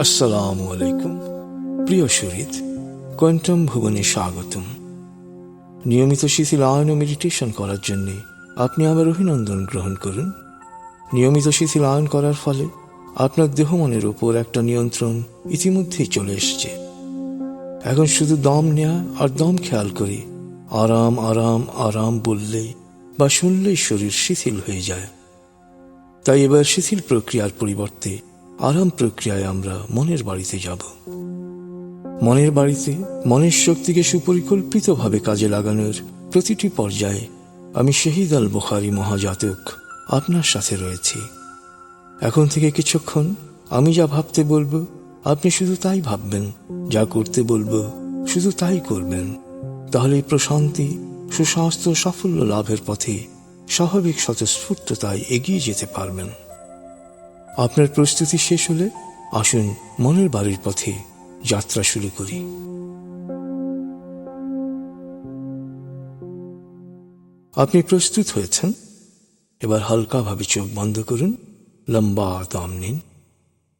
আসসালামু আলাইকুম। প্রিয় শরীদ কোয়ান্টাম ভুবনে স্বাগতম। নিয়মিত শিথিল আয়ন ও মেডিটেশন করার জন্য আপনি আমার অভিনন্দন গ্রহণ করুন। নিয়মিত শিথিল আয়ন করার ফলে আপনার দেহ মনের ওপর একটা নিয়ন্ত্রণ ইতিমধ্যেই চলে এসছে। এখন শুধু দম নেয়া আর দম খেয়াল করে আরাম আরাম আরাম বললেই বা শুনলেই শরীর শিথিল হয়ে যায়। তাই এবার শিথিল প্রক্রিয়ার পরিবর্তে আরাম প্রক্রিয়ায় আমরা মনের বাড়িতে যাব। মনের বাড়িতে মনের শক্তিকে সুপরিকল্পিতভাবে কাজে লাগানোর প্রতিটি পর্যায়ে আমি শহীদ আল বুখারি মহাজাতক আপনার সাথে রয়েছি। এখন থেকে কিছুক্ষণ আমি যা ভাবতে বলব, আপনি শুধু তাই ভাববেন, যা করতে বলব, শুধু তাই করবেন। তাহলে প্রশান্তি, সুস্বাস্থ্য সাফল্য লাভের পথে স্বাভাবিক স্বতঃস্ফূর্ততায় এগিয়ে যেতে পারবেন। আপনার প্রস্তুতি শেষ হলে আসুন মনের বাড়ির পথে যাত্রা শুরু করি। আপনি প্রস্তুত হয়েছেন? এবার হালকাভাবে চোখ বন্ধ করুন। লম্বা দম নিন।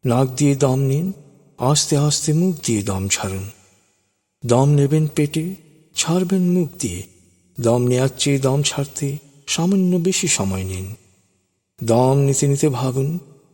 নাক দিয়ে দম নিন। আস্তে আস্তে মুখ দিয়ে দম ছাড়ুন। দম নেবেন পেটে, ছাড়বেন মুখ দিয়ে। দম নেওয়ার চেয়ে দম ছাড়তে সামান্য বেশি সময় নিন। দম নিতে নিতে ভাবুন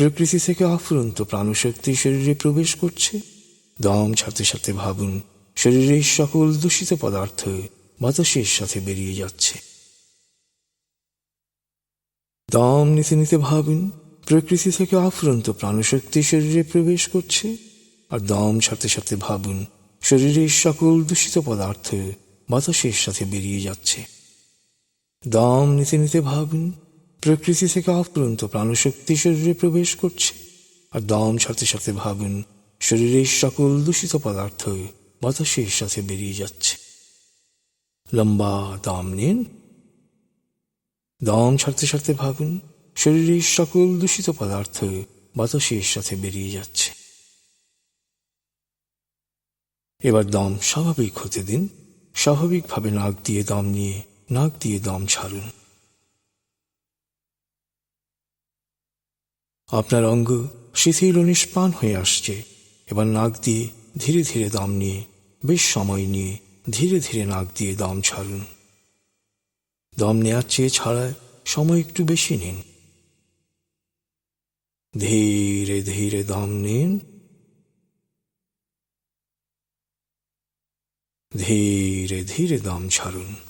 প্রকৃতি থেকে আফুরন্ত প্রাণশক্তি শরীরে প্রবেশ করছে। দম ছাড়তে সাথে ভাবুন, শরীরের সকল দূষিত পদার্থ বাতাসের সাথে বেরিয়ে যাচ্ছে। দম নিতে নিতে ভাবুন, প্রকৃতি থেকে আফুরন্ত প্রাণশক্তি শরীরে প্রবেশ করছে। আর দম ছাড়তে সাথে ভাবুন, শরীরের সকল দূষিত পদার্থ বাতাসের সাথে বেরিয়ে যাচ্ছে। দম নিতে নিতে ভাবুন প্রকৃতি থেকে আফুরন্ত প্রাণশক্তি শরীরে প্রবেশ করছে। আর দম ছাড়তে ছাড়তে ভাবুন শরীরের সকল দূষিত পদার্থ বাতাসের সাথে বেরিয়ে যাচ্ছে। লম্বা দম নিন। দম ছাড়তে ছাড়তে ভাবুন শরীরের সকল দূষিত পদার্থ বাতাসের সাথে বেরিয়ে যাচ্ছে। এবার দম স্বাভাবিক হতে দিন। স্বাভাবিকভাবে নাক দিয়ে দম নিয়ে নাক দিয়ে দম ছাড়ুন। আপনার অঙ্গ শিথিল ও নিষ্পান হয়ে আসছে। এবার নাক দিয়ে ধীরে ধীরে দম নিয়ে, বেশ সময় নিয়ে ধীরে ধীরে নাক দিয়ে দম ছাড়ুন। দম নেওয়ার চেয়ে ছাড়ায় সময় একটু বেশি নিন। ধীরে ধীরে দম নিন। ধীরে ধীরে দম ছাড়ুন।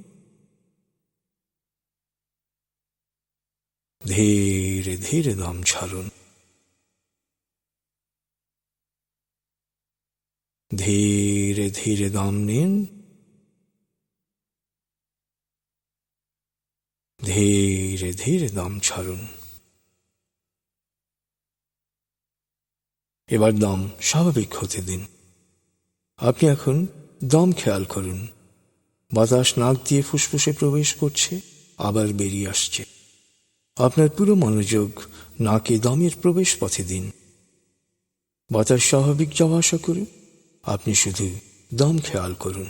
ধীরে ধীরে দম ছাড়ুন। ধীরে ধীরে দম নিন। ধীরে ধীরে দম ছাড়ুন। এবার দম স্বাভাবিক হতে দিন। আপনি এখন দম খেয়াল করুন। বাতাস নাক দিয়ে ফুসফুসে প্রবেশ করছে, আবার বেরিয়ে আসছে। আপনার পুরো মনোযোগ নাকে দমের প্রবেশ পথে দিন। বাতাস স্বাভাবিক যাওয়া আসা করুন। আপনি শুধু দম খেয়াল করুন।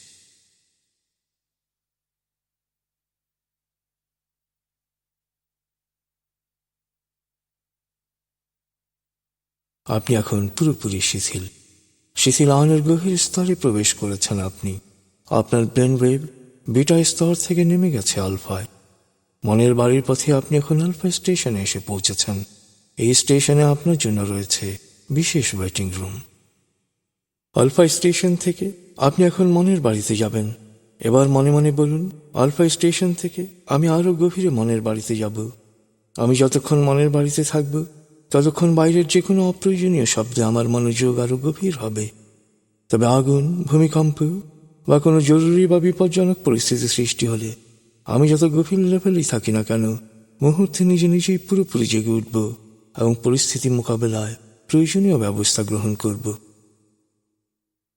আপনি এখন পুরোপুরি শিথিল। শিথিল আয়নের গভীর স্তরে প্রবেশ করেছেন আপনি। আপনার ব্রেন ওয়েভ বিটা স্তর থেকে নেমে গেছে আলফায়। মনের বাড়ির পথে আপনি এখন আলফা স্টেশনে এসে পৌঁছেছেন। এই স্টেশনে আপনার জন্য রয়েছে বিশেষ ওয়েটিং রুম। আলফা স্টেশন থেকে আপনি এখন মনের বাড়িতে যাবেন। এবার মনে মনে বলুন, আলফা স্টেশন থেকে আমি আরও গভীরে মনের বাড়িতে যাব। আমি যতক্ষণ মনের বাড়িতে থাকব ততক্ষণ বাইরের যে কোনো অপ্রয়োজনীয় শব্দে আমার মনোযোগ আরও গভীর হবে। তবে আগুন, ভূমিকম্প বা কোনো জরুরি বা বিপজ্জনক পরিস্থিতি সৃষ্টি হলে আমি যত গভীর লেভেলেই থাকি না কেন, মুহূর্তে নিজে নিজেই পুরোপুরি জেগে উঠব এবং পরিস্থিতি মোকাবেলায় প্রয়োজনীয় ব্যবস্থা গ্রহণ করব।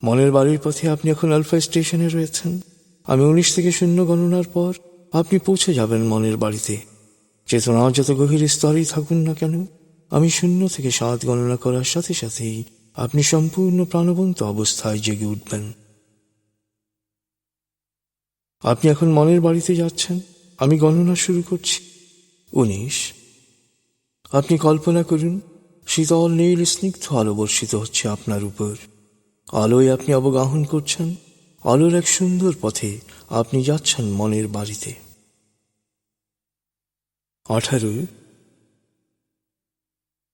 মনের বাড়ির পথে আপনি এখন আলফা স্টেশনে রয়েছেন। আমি উনিশ থেকে শূন্য গণনার পর আপনি পৌঁছে যাবেন মনের বাড়িতে। চেতনা যত গভীর স্তরেই থাকুন না কেন আমি শূন্য থেকে সাত গণনা করার সাথে সাথেই আপনি সম্পূর্ণ প্রাণবন্ত অবস্থায় জেগে উঠবেন। আপনি এখন মনের বাড়িতে যাচ্ছেন। আমি গণনা শুরু করছি। উনিশ। আপনি কল্পনা করুন, শীতল নীল স্নিগ্ধ আলো বর্ষিত হচ্ছে আপনার উপর। আলোয় আপনি অবগাহন করছেন। আলোর এক সুন্দর পথে আপনি যাচ্ছেন মনের বাড়িতে। আঠারো।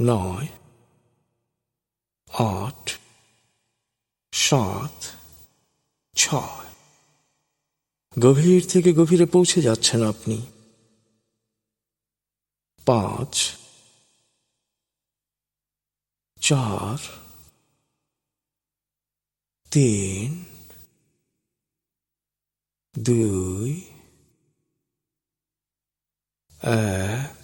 নয়, আট, সাত, ছয়। গভীর থেকে গভীরে পৌঁছে যাচ্ছেন আপনি। পাঁচ, চার, তিন, দুই, এক।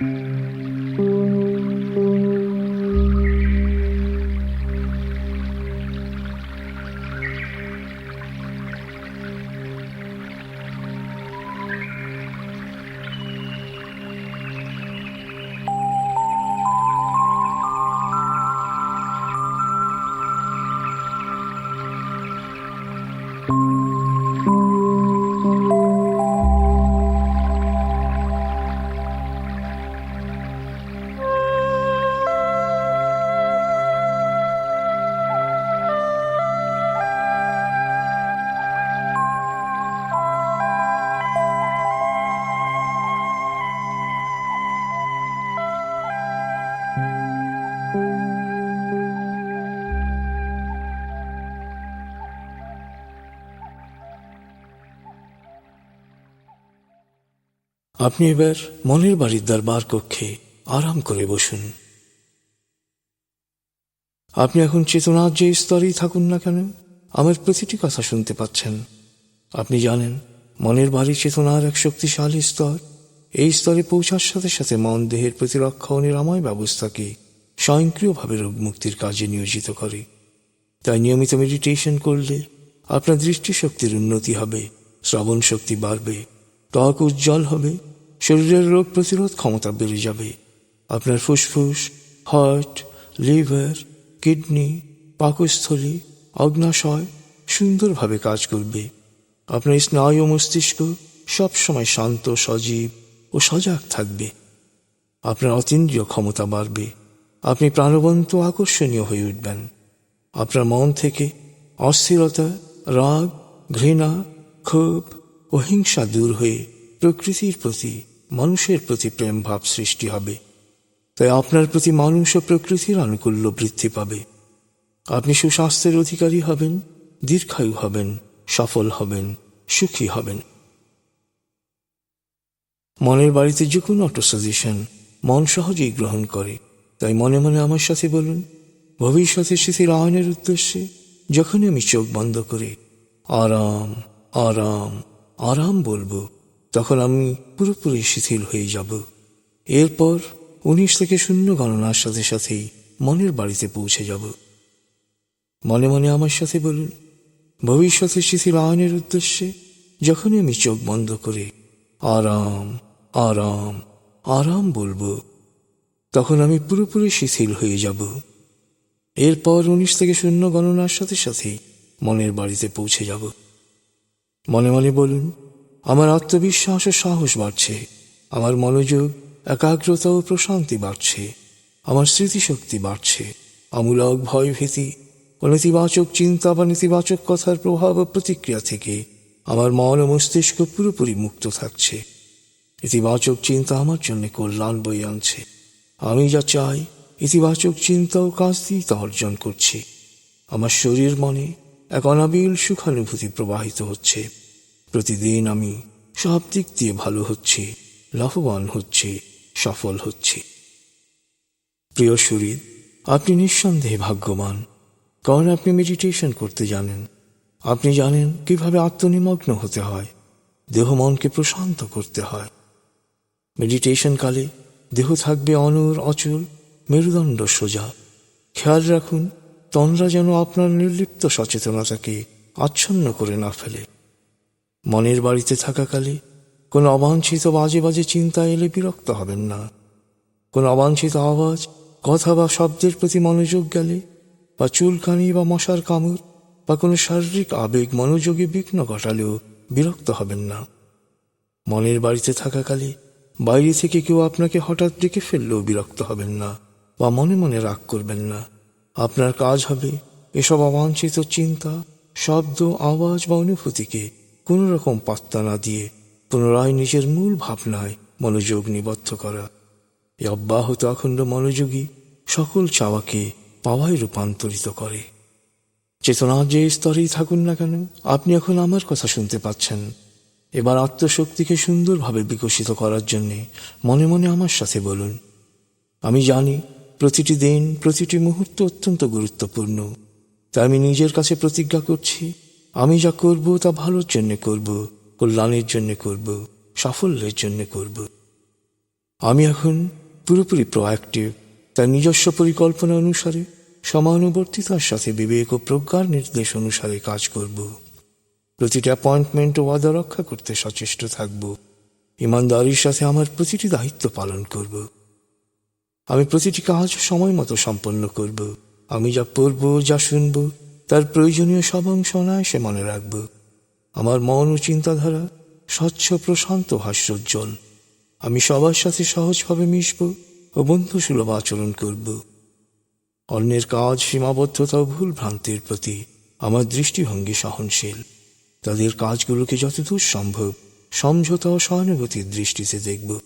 Música আপনি এবার মনের বাড়ির দরবার কক্ষে আরাম করে বসুন। আপনি এখন চেতনার যে স্তরেই থাকুন না কেন, আমার প্রতিটি কথা শুনতে পাচ্ছেন। আপনি জানেন, মনের বাড়ি চেতনার এক শক্তিশালী স্তর। এই স্তরে পৌঁছার সাথে সাথে মন দেহের প্রতিরক্ষা ও নিরাময় ব্যবস্থাকে স্বয়ংক্রিয়ভাবে রোগ মুক্তির কাজে নিয়োজিত করে। তাই নিয়মিত মেডিটেশন করলে আপনার দৃষ্টিশক্তির উন্নতি হবে শ্রবণ শক্তি বাড়বে, ত্বক উজ্জ্বল হবে শরীরের রোগ প্রতিরোধ ক্ষমতা বেড়ে যাবে। আপনার ফুসফুস, হার্ট, লিভার, কিডনি, পাকস্থলী, অগ্নাশয় সুন্দরভাবে কাজ করবে। আপনার স্নায়ু মস্তিষ্ক সবসময় শান্ত, সজীব ও সজাগ থাকবে। আপনার অতীন্দ্রিয় ক্ষমতা বাড়বে। আপনি প্রাণবন্ত আকর্ষণীয় হয়ে উঠবেন। আপনার মন থেকে অস্থিরতা, রাগ, ঘৃণা, ক্ষোভ ও হিংসা দূর হয়ে প্রকৃতির প্রতি, মানুষের প্রতি প্রেম ভাব সৃষ্টি হবে। তাই আপনার প্রতি মানুষ ও প্রকৃতির আনুকূল্য বৃদ্ধি পাবে। আপনি সুস্বাস্থ্যের অধিকারী হবেন, দীর্ঘায়ু হবেন, সফল হবেন, সুখী হবেন। মনের বাড়িতে যে কোনো অটো সাজেশন মন সহজেই গ্রহণ করে। তাই মনে মনে আমার সাথে বলুন, ভবিষ্যতে আয়নের উদ্দেশ্যে যখনই আমি চোখ বন্ধ করে, আরাম আরাম আরাম বলব। তখন আমি পুরোপুরি শিথিল হয়ে যাব। এরপর উনিশ থেকে শূন্য গণনার সাথে সাথেই মনের বাড়িতে পৌঁছে যাব। মনে মনে আমার সাথে বলুন, ভবিষ্যতে শিথিল আয়নের উদ্দেশ্যে যখনই আমি চোখ বন্ধ করে আরাম আরাম আরাম বলব, তখন আমি পুরোপুরি শিথিল হয়ে যাব। এরপর উনিশ থেকে শূন্য গণনার সাথে সাথেই মনের বাড়িতে পৌঁছে যাব। মনে মনে বলুন আমার আত্মবিশ্বাস ও সাহস বাড়ছে, আমার মনোযোগ, একাগ্রতা ও প্রশান্তি বাড়ছে, আমার স্মৃতিশক্তি বাড়ছে। আমূলক ভয় ভীতি ও নেতিবাচক চিন্তা বা নেতিবাচক কথার প্রভাব ও প্রতিক্রিয়া থেকে আমার মন ও মস্তিষ্ক পুরোপুরি মুক্ত থাকছে। ইতিবাচক চিন্তা আমার জন্য কল্যাণ বই আনছে। আমি যা চাই, ইতিবাচক চিন্তা ও কাজ দিয়ে তা অর্জন করছি। আমার শরীর মনে এক অনাবিল সুখানুভূতি প্রবাহিত হচ্ছে। প্রতিদিন আমি সব দিক দিয়ে ভালো হচ্ছি, লাভবান হচ্ছি, সফল হচ্ছি। প্রিয় শরীর আপনি নিঃসন্দেহে ভাগ্যবান। কারণ আপনি মেডিটেশন করতে জানেন। আপনি জানেন কীভাবে আত্মনিমগ্ন হতে হয়, দেহ মনকে প্রশান্ত করতে হয়। মেডিটেশন কালে দেহ থাকবে অনর, অচল, মেরুদণ্ড সোজা। খেয়াল রাখুন, তন্দ্রা যেন আপনার নির্লিপ্ত সচেতনতাকে আচ্ছন্ন করে না ফেলে। মনের বাড়িতে থাকাকালে কোনো অবাঞ্ছিত বাজে বাজে চিন্তা এলে বিরক্ত হবেন না। কোনো অবাঞ্ছিত আওয়াজ, কথা বা শব্দের প্রতি মনোযোগ গেলে বা চুলকানি বা মশার কামড় বা কোনো শারীরিক আবেগ মনোযোগে বিঘ্ন ঘটালেও বিরক্ত হবেন না। মনের বাড়িতে থাকাকালে বাইরে থেকে কেউ আপনাকে হঠাৎ ডেকে ফেললেও বিরক্ত হবেন না বা মনে মনে রাগ করবেন না। আপনার কাজ হবে এসব অবাঞ্ছিত চিন্তা, শব্দ, আওয়াজ বা অনুভূতিকে কোনো রকম পাত্তা না দিয়ে পুনরায় নিজের মূল ভাবনায় মনোযোগ নিবদ্ধ করা। এই অব্যাহত অখণ্ড মনোযোগী সকল চাওয়াকে পাওয়ায় রূপান্তরিত করে। চেতনার যে স্তরেই থাকুন না কেন, আপনি এখন আমার কথা শুনতে পাচ্ছেন। এবার আত্মশক্তিকে সুন্দরভাবে বিকশিত করার জন্যে মনে মনে আমার সাথে বলুন। আমি জানি প্রতিটি দিন, প্রতিটি মুহূর্ত অত্যন্ত গুরুত্বপূর্ণ। তাই আমি নিজের কাছে প্রতিজ্ঞা করছি আমি যা করব তা ভালোর জন্য করব, কল্যাণের জন্য করব, সাফল্যের জন্য করব। আমি এখন পুরোপুরি প্রোয়াক্টিভ তার নিজস্ব পরিকল্পনা অনুসারে, সমানুবর্তিতার সাথে বিবেক ও প্রজ্ঞার নির্দেশ অনুসারে কাজ করব। প্রতিটি অ্যাপয়েন্টমেন্ট ও ওয়াদা রক্ষা করতে সচেষ্ট থাকব। ইমানদারির সাথে আমার প্রতিটি দায়িত্ব পালন করব। আমি প্রতিটি কাজ সময় মতো সম্পন্ন করব। আমি যা পড়ব যা শুনব তার প্রয়োজনীয় সব অংশ অনায়াসে মনে রাখব। আমার মন ও চিন্তাধারা স্বচ্ছ, প্রশান্ত, হাস্যোজ্জ্বল। আমি সবার সাথে সহজভাবে মিশব ও বন্ধুসুলভ আচরণ করব। অন্যের কাজ সীমাবদ্ধতা ও ভুল ভ্রান্তির প্রতি আমার দৃষ্টিভঙ্গি সহনশীল। তাদের কাজগুলোকে যতদূর সম্ভব সমঝোতা ও সহানুভূতির দৃষ্টিতে দেখব।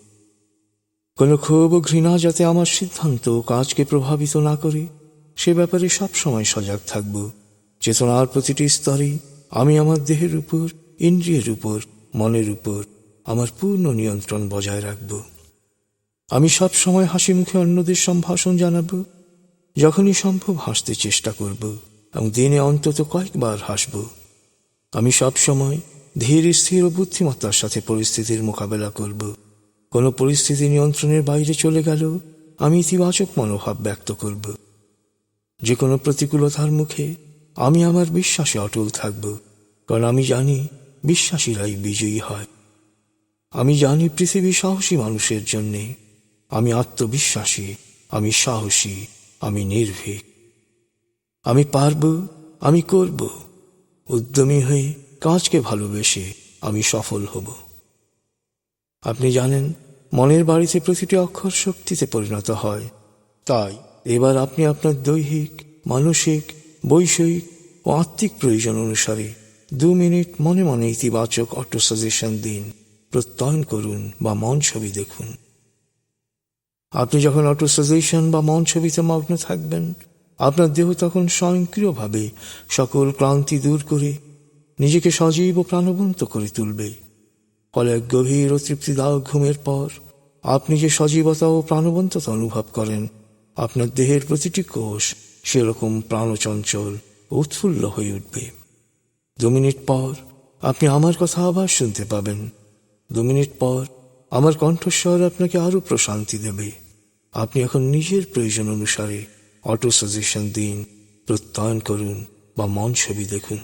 কোনো ক্ষোভ ও ঘৃণা যাতে আমার সিদ্ধান্ত কাজকে প্রভাবিত না করে, সে ব্যাপারে সবসময় সজাগ থাকব। চেতনার প্রতিটি স্তরে আমি আমার দেহের উপর, ইন্দ্রিয়ের উপর, মনের উপর আমার পূর্ণ নিয়ন্ত্রণ বজায় রাখব। আমি সব সময় হাসি মুখে অন্যদের সম্ভাষণ জানাব, যখনই সম্ভব হাসতে চেষ্টা করব এবং দিনে অন্তত কয়েকবার হাসব। আমি সব সময় ধীর, স্থির ও বুদ্ধিমত্তার সাথে পরিস্থিতির মোকাবেলা করব। কোনো পরিস্থিতি নিয়ন্ত্রণের বাইরে চলে গেল, আমি ইতিবাচক মনোভাব ব্যক্ত করব। যে কোনো প্রতিকূলতার মুখে আমি আমার বিশ্বাসে অটল থাকব, কারণ আমি জানি বিশ্বাসীরাই বিজয়ী হয়। আমি জানি পৃথিবী সাহসী মানুষের জন্যে। আমি আত্মবিশ্বাসী, আমি সাহসী, আমি নির্ভীক। আমি পারব, আমি করব। উদ্যমী হয়ে কাজকে ভালোবেসে আমি সফল হব। আপনি জানেন, মনের বাড়িতে প্রতিটি অক্ষর শক্তিতে পরিণত হয়। তাই এবার আপনি আপনার দৈহিক, মানসিক বৈষয়িক ও আত্মিক প্রয়োজন অনুসারে দু মিনিট মনে মনে ইতিবাচক অটো সাজেশন দিন, প্রত্যয়ন করুন বা মন ছবি দেখুন। আপনি যখন অটো সাজেশন বা মন ছবিতে মগ্ন থাকবেন, আপনার দেহ তখন স্বয়ংক্রিয়ভাবে সকল ক্লান্তি দূর করে নিজেকে সজীব ও প্রাণবন্ত করে তুলবে। ফলে এক গভীর ও তৃপ্তিদায়ক ঘুমের পর আপনি যে সজীবতা ও প্রাণবন্ততা অনুভব করেন, আপনার দেহের প্রতিটি কোষ সেরকম প্রাণচঞ্চল উৎফুল্ল হয়ে উঠবে। দু মিনিট পর আপনি আমার কথা আবার শুনতে পাবেন। দু মিনিট পর আমার কণ্ঠস্বর আপনাকে আরও প্রশান্তি দেবে। আপনি এখন নিজের প্রয়োজন অনুসারে অটো সাজেশন দিন, প্রত্যয়ন করুন বা মন ছবি দেখুন।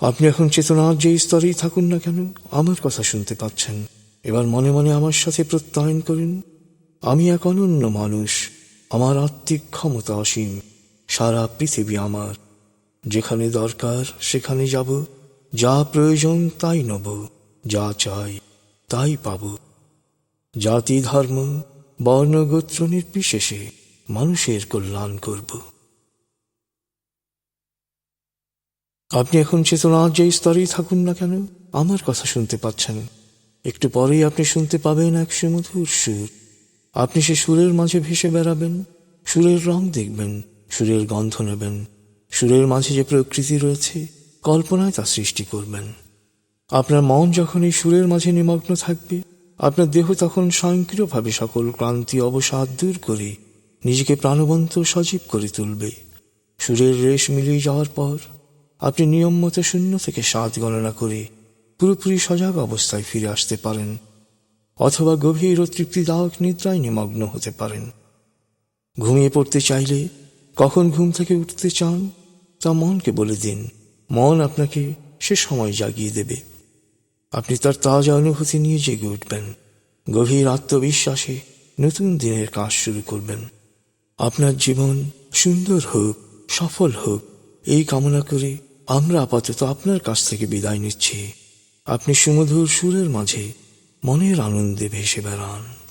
আপনি এখন চেতনার যে স্তরেই থাকুন না কেন, আমার কথা শুনতে পাচ্ছেন। এবার মনে মনে আমার সাথে প্রত্যয়ন করুন। আমি এক অনন্য মানুষ, আমার আত্মিক ক্ষমতা অসীম, সারা পৃথিবী আমার। যেখানে দরকার, সেখানে যাব। যা প্রয়োজন, তাই নব। যা চাই, তাই পাব। জাতি, ধর্ম বর্ণগোত্র নির্বিশেষে মানুষের কল্যাণ করব। আপনি এখন চেতনার যে স্তরেই থাকুন না কেন, আমার কথা শুনতে পাচ্ছেন। একটু পরেই আপনি শুনতে পাবেন এক সুমধুর সুর। আপনি সে সুরের মাঝে ভেসে বেড়াবেন, সুরের রং দেখবেন, সুরের গন্ধ নেবেন, সুরের মাঝে যে প্রকৃতি রয়েছে, কল্পনায় তা সৃষ্টি করবেন। আপনার মন যখন এই সুরের মাঝে নিমগ্ন থাকবে, আপনার দেহ তখন স্বয়ংক্রিয়ভাবে সকল ক্লান্তি, অবসাদ দূর করে নিজেকে প্রাণবন্ত, সজীব করে তুলবে। সুরের রেশ মিলিয়ে যাওয়ার পর আপনি নিয়ম মতো শূন্য থেকে সাত গণনা করে পুরোপুরি সজাগ অবস্থায় ফিরে আসতে পারেন, অথবা গভীর ও তৃপ্তিদায়ক নিদ্রায় নিমগ্ন হতে পারেন। ঘুমিয়ে পড়তে চাইলে কখন ঘুম থেকে উঠতে চান, তা মনকে বলে দিন। মন আপনাকে সে সময় জাগিয়ে দেবে। আপনি তার তাজা অনুভূতি নিয়ে জেগে উঠবেন। গভীর আত্মবিশ্বাসে নতুন দিনের কাজ শুরু করবেন। আপনার জীবন সুন্দর হোক, সফল হোক, এই কামনা করে আমরা আপাতত আপনার কাছ থেকে বিদায় নিচ্ছি। আপনি সুমধুর সুরের মাঝে মনের আনন্দে ভেসে বেড়ান।